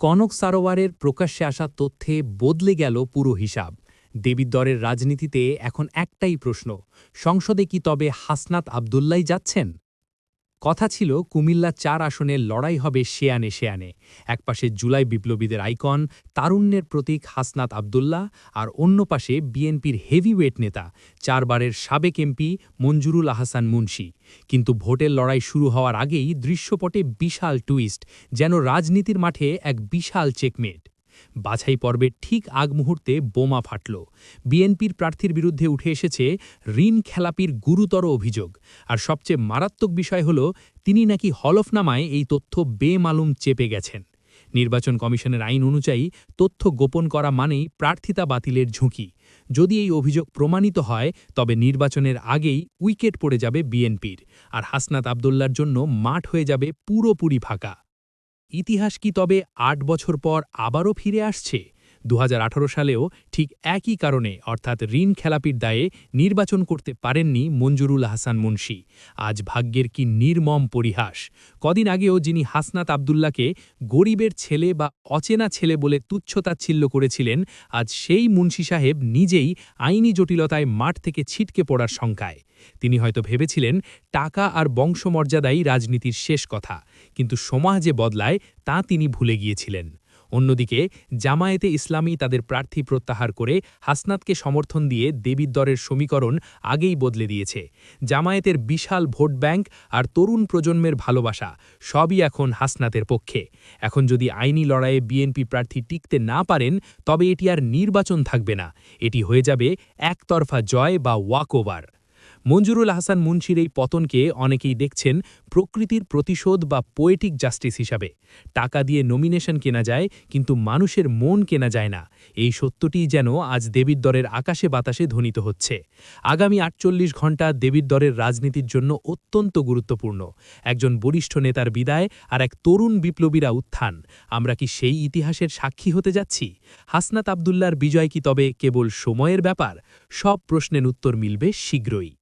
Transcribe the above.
কনক সারোয়ারের প্রকাশ্যে আসা তথ্যে বদলে গেল পুরো হিসাব। দেবিদ্বরের রাজনীতিতে এখন একটাই প্রশ্ন, সংসদে কি তবে হাসনাত আবদুল্লাই যাচ্ছেন? কথা ছিল, কুমিল্লা চার আসনের লড়াই হবে শেয়ানে শেয়ানে একপাশে জুলাই বিপ্লবীদের আইকন, তারুণ্যের প্রতীক হাসনাত আবদুল্লাহ, আর অন্য পাশে বিএনপির হেভিওয়েট নেতা, চারবারের সাবেক এমপি মঞ্জুরুল আহসান মুন্সি। কিন্তু ভোটের লড়াই শুরু হওয়ার আগেই দৃশ্যপটে বিশাল টুইস্ট, যেন রাজনীতির মাঠে এক বিশাল চেকমেট। বাছাই পর্বের ঠিক আগ মুহূর্তে বোমা ফাটল। বিএনপির প্রার্থীর বিরুদ্ধে উঠে এসেছে ঋণ খেলাপির গুরুতর অভিযোগ। আর সবচেয়ে মারাত্মক বিষয় হল, তিনি নাকি হলফনামায় এই তথ্য বেমালুম চেপে গেছেন। নির্বাচন কমিশনের আইন অনুযায়ী তথ্য গোপন করা মানেই প্রার্থিতা বাতিলের ঝুঁকি। যদি এই অভিযোগ প্রমাণিত হয়, তবে নির্বাচনের আগেই উইকেট পড়ে যাবে বিএনপির। আর হাসনাত আবদুল্লার জন্য মাঠ হয়ে যাবে পুরোপুরি ফাঁকা। ইতিহাস কি তবে আট বছর পর আবারও ফিরে আসছে? দু হাজার আঠারো সালেও ঠিক একই কারণে, অর্থাৎ ঋণ খেলাপির দায়ে নির্বাচন করতে পারেননি মঞ্জুরুল হাসান মুন্সি। আজ ভাগ্যের কি নির্মম পরিহাস। কদিন আগেও যিনি হাসনাত আবদুল্লাকে গরিবের ছেলে বা অচেনা ছেলে বলে তুচ্ছতাচ্ছিল্য করেছিলেন, আজ সেই মুন্সি সাহেব নিজেই আইনি জটিলতায় মাঠ থেকে ছিটকে পড়ার শঙ্কায়। তিনি হয়তো ভেবেছিলেন, টাকা আর বংশমর্যাদাই রাজনীতির শেষ কথা। কিন্তু সমাজ বদলায়, তা তিনি ভুলে গিয়েছিলেন। অন্যদিকে, জামায়াতে ইসলামী তাদের প্রার্থী প্রত্যাহার করে হাসনাতকে সমর্থন দিয়ে দেবিদ্দরের সমীকরণ আগেই বদলে দিয়েছে। জামায়াতের বিশাল ভোট ব্যাংক আর তরুণ প্রজন্মের ভালোবাসা সবই এখন হাসনাতের পক্ষে। এখন যদি আইনি লড়াইয়ে বিএনপি প্রার্থী টিকতে না পারেন, তবে এটি আর নির্বাচন থাকবে না। এটি হয়ে যাবে একতরফা জয় বা ওয়াকওভার। মঞ্জুরুল হাসান মুন্সির এই পতনকে অনেকেই দেখছেন প্রকৃতির প্রতিশোধ বা পোয়েটিক জাস্টিস হিসাবে। টাকা দিয়ে নমিনেশন কেনা যায়, কিন্তু মানুষের মন কেনা যায় না। এই সত্যটিই যেন আজ দেবিদ্দরের আকাশে বাতাসে ধ্বনিত হচ্ছে। আগামী আটচল্লিশ ঘণ্টা দেবিদ্দরের রাজনীতির জন্য অত্যন্ত গুরুত্বপূর্ণ। একজন বরিষ্ঠ নেতার বিদায় আর এক তরুণ বিপ্লবীরা উত্থান। আমরা কি সেই ইতিহাসের সাক্ষী হতে যাচ্ছি? হাসনাত আবদুল্লার বিজয় কি তবে কেবল সময়ের ব্যাপার? সব প্রশ্নের উত্তর মিলবে শীঘ্রই।